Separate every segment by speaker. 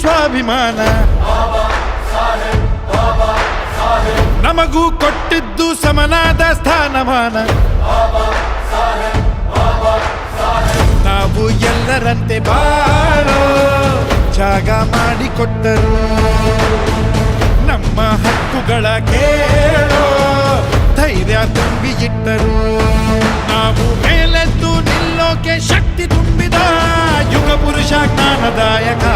Speaker 1: ಸ್ವಾಭಿಮಾನ. ನಮಗೂ ಕೊಟ್ಟಿದ್ದು ಸಮನಾದ ಸ್ಥಾನಮಾನ. ನಾವು ಎಲ್ಲರಂತೆ ಬಾರೋ ಜಾಗ ಮಾಡಿಕೊಟ್ಟರು. ನಮ್ಮ ಹಕ್ಕುಗಳ ಕೇಳೋ ಧೈರ್ಯ ತುಂಬಿ ಇಟ್ಟರು ನಾವು ಮೇಲೆದ್ದು ನಿಲ್ಲೋಕೆ ಶಕ್ತಿ ಪುರುಷ ఆనందదాయక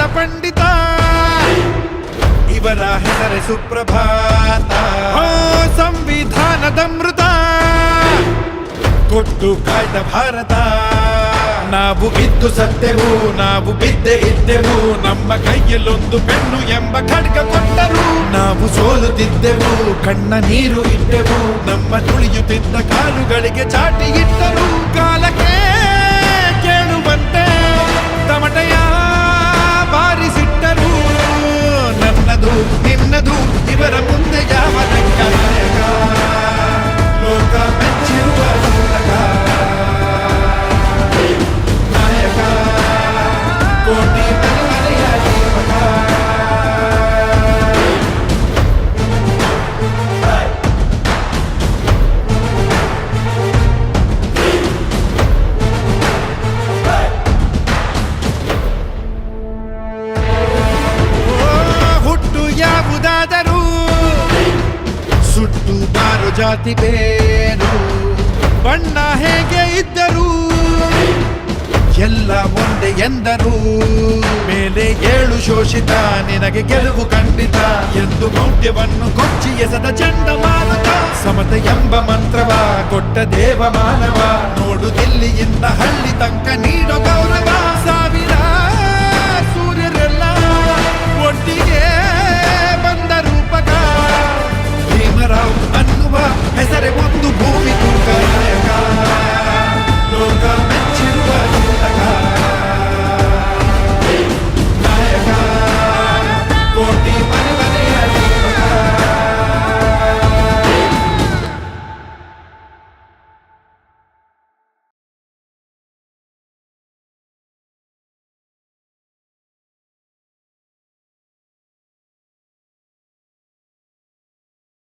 Speaker 1: ಪಂಡಿತ. ಇವರ ಹೆಸರೇ ಸುಪ್ರಭಾತ. ಸಂವಿಧಾನದ ಮೃತ. ಕೊಟ್ಟು ಕಾಯ್ದ ಭಾರತ. ನಾವು ಬಿದ್ದು ಸತ್ತೆವು, ನಾವು ಬಿದ್ದೆ ಇದ್ದೆವು. ನಮ್ಮ ಕೈಯಲ್ಲೊಂದು ಬೆನ್ನು ಎಂಬ ಖಡ್ಗ ಕೊಟ್ಟರು. ನಾವು ಸೋಲುತ್ತಿದ್ದೆವು, ಕಣ್ಣ ನೀರು ಇಟ್ಟೆವು. ನಮ್ಮ ತುಳಿಯುತ್ತಿದ್ದ ಕಾಲುಗಳಿಗೆ ಚಾಟಿ ಇಟ್ಟರು. ಕಾಲಕ್ಕೆ году. ಜಾತಿ ಬೇರು, ಬಣ್ಣ ಹೇಗೆ ಇದ್ದರೂ ಎಲ್ಲ ಒಂದೇ ಎಂದರು. ಮೇಲೆ ಏಳು ಶೋಷಿತ, ನಿನಗೆ ಗೆಲುವು ಖಂಡಿತ. ಎಂದು ಮೌಢ್ಯವನ್ನು ಕೊಚ್ಚಿ ಎಸದ ಚಂಡಮಾರುತ ಸಮತ ಎಂಬ ಮಂತ್ರವ, ಕೊಟ್ಟ ದೇವ ಮಾನವ ನೋಡು, ದಿಲ್ಲಿಯಿಂದ ಹಳ್ಳಿ ತಂಕ ನೀಡೋ